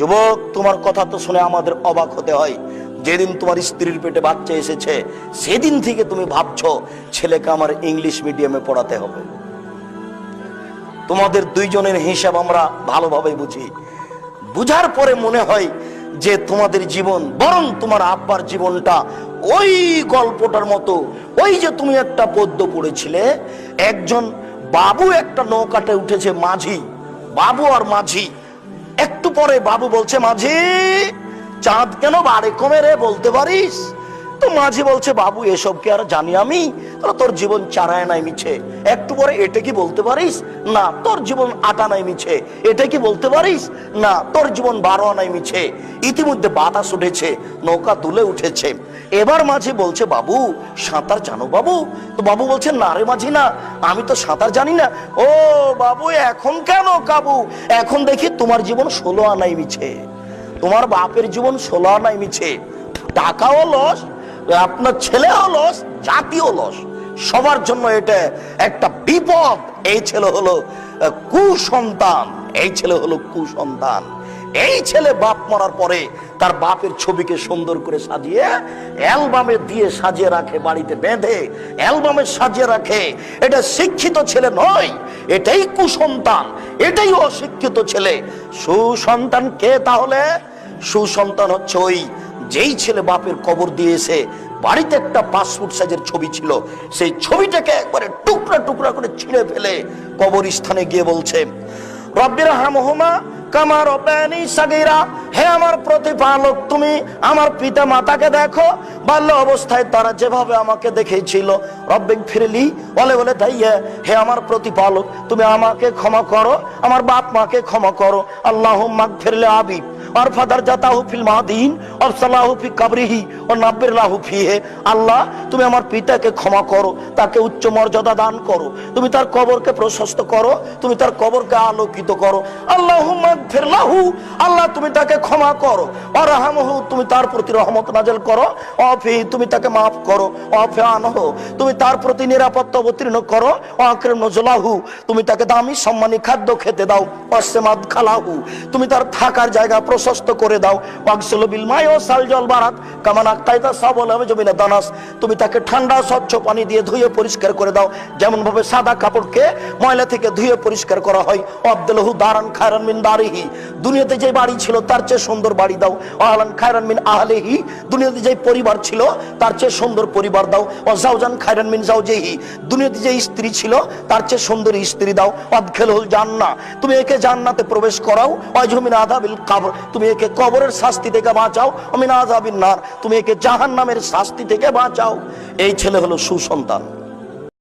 যুবক, তোমার কথা তো শুনে আমাদের অবাক হতে হয়। যেদিন তোমার স্ত্রীর পেটে বাচ্চা এসেছে, সেদিন থেকে তুমি ভাবছ, ছেলেকে আমার ইংলিশ মিডিয়ামে পড়াতে হবে। তোমাদের দুইজনের হিসাব আমরা ভালোভাবে বুঝি। বুঝার পরে মনে হয় যে তোমাদের জীবন, বরং তোমার আব্বার জীবনটা ওই গল্পটার মতো। ওই যে তুমি একটা পদ্য পড়েছিলে, একজন বাবু একটা নৌকাতে উঠেছে মাঝি, বাবু আর মাঝি। পরে বাবু বলছে মাঝি চাঁদ কেন বাড়ে কমে রে বলতে পারিস? তো মাঝি বলছে, বাবু, এসব কি আর জানি আমি? তাহলে তোর জীবন চারায় নাই মিছে। একটু পরে এটা কি বলতে পারিস? না, তোর জীবন আটা নাই মিছে। এটা কি বলতে পারিস? না, তোর জীবন বারো নাই মিছে। ইতিমধ্যে বাতাস উঠেছে, নৌকা তুলে উঠেছে। এবার মাঝি বলছে, বাবু, সাঁতার জানো বাবু? তো বাবু বলছে, না রে মাঝি, না, আমি তো সাঁতার জানি না। ও বাবু, এখন কেন কাবু? এখন দেখি তোমার জীবন ষোলো আনাই মিছে। তোমার বাপের জীবন ষোলো আনাই মিছে। টাকাও লস আপনার ছেলেও লস জাতীয় লস। সবার জন্য এটা একটা বিপদ। এই ছেলে হলো কুসন্তান। এই ছেলে হলো কুসন্তান। এই ছেলে বাপ মরার পরে তার বাপের ছবিকে সুন্দর করে সাজিয়ে, অ্যালবামে দিয়ে সাজিয়ে রাখে, বাড়িতে বেঁধে, অ্যালবামে সাজিয়ে রাখে। এটা শিক্ষিত ছেলে নয়, এটাই কুসন্তান, এটাই অশিক্ষিত ছেলে। সুসন্তান কে তাহলে? সুসন্তান হচ্ছে ওই যেই ছেলে বাপের কবর দিয়েছে বাড়িতে একটা পাসপোর্ট সাইজের ছবি ছিল, সেই ছবিটাকে একবারে টুকরা টুকরা করে ছিঁড়ে ফেলে কবর স্থানে গিয়ে বলছে রব্বির হামহুমা কামার সাগিরা, হে আমার প্রতিপালক, তুমি আমার পিতা মাতাকে দেখো, বাল্য অবস্থায় তারা যেভাবে আমাকে দেখেছিল রব্বিক ফিরলি বলে বলে তাই হে আমার প্রতিপালক, তুমি আমাকে ক্ষমা করো, আমার বাপ মাকে ক্ষমা করো আল্লাহ মাগ ফিরলে আবিব আল্লাহ তুমি আমার পিতাকে ক্ষমা করো তাকে উচ্চ মর্যাদা দান করো তুমি তার কবরকে প্রশস্ত করো তুমি তার কবরকে আলোকিত করো আল্লাহ লাহু আল্লাহ তুমি তাকে ক্ষমা করো তুমি তার প্রতি রহমত নাজেল করো অফি তুমি তাকে মাফ করো অফে আনহ তুমি তার প্রতি নিরাপত্তা অবতীর্ণ করো অক্রেম নজলাহু তুমি তাকে দামি সম্মানী খাদ্য খেতে দাও অসেমাদ খালাহু তুমি তার থাকার জায়গা প্রশস্ত করে দাও। ওয়াকসুল বিল মাই ও সাল জল বারাত। কামান আক্তাইতা সাবল হবে জমিনে দানাস। তুমি তাকে ঠান্ডা, স্বচ্ছ পানি দিয়ে ধুয়ে পরিষ্কার করে দাও। যেমন ভাবে সাদা কাপড়কে ময়লা থেকে ধুয়ে পরিষ্কার করা হয়। আব্দুলহু দারান খায়রান মিন দারিহি। দুনিয়াতে যে বাড়ি ছিল, তার চেয়ে সুন্দর বাড়ি দাও। আহলান খায়রান মিন আহলেহি। দুনিয়াতে যে পরিবার ছিল, তার চেয়ে সুন্দর পরিবার দাও। ও জাউজান খায়রান মিন জাউজেহি দুনিয়াতে যে স্ত্রী ছিল, তার চেয়ে সুন্দর স্ত্রী দাও। অদখেলহুল জান্না তুমি একে জান্নাতে প্রবেশ করাও। অজমিন আদাবিল কাবর। তুমি একে কবরের শাস্তি থেকে বাঁচাও আমি না যাবিন নার। তুমি একে জাহান নামের শাস্তি থেকে বাঁচাও। এই ছেলে হলো সুসন্তান।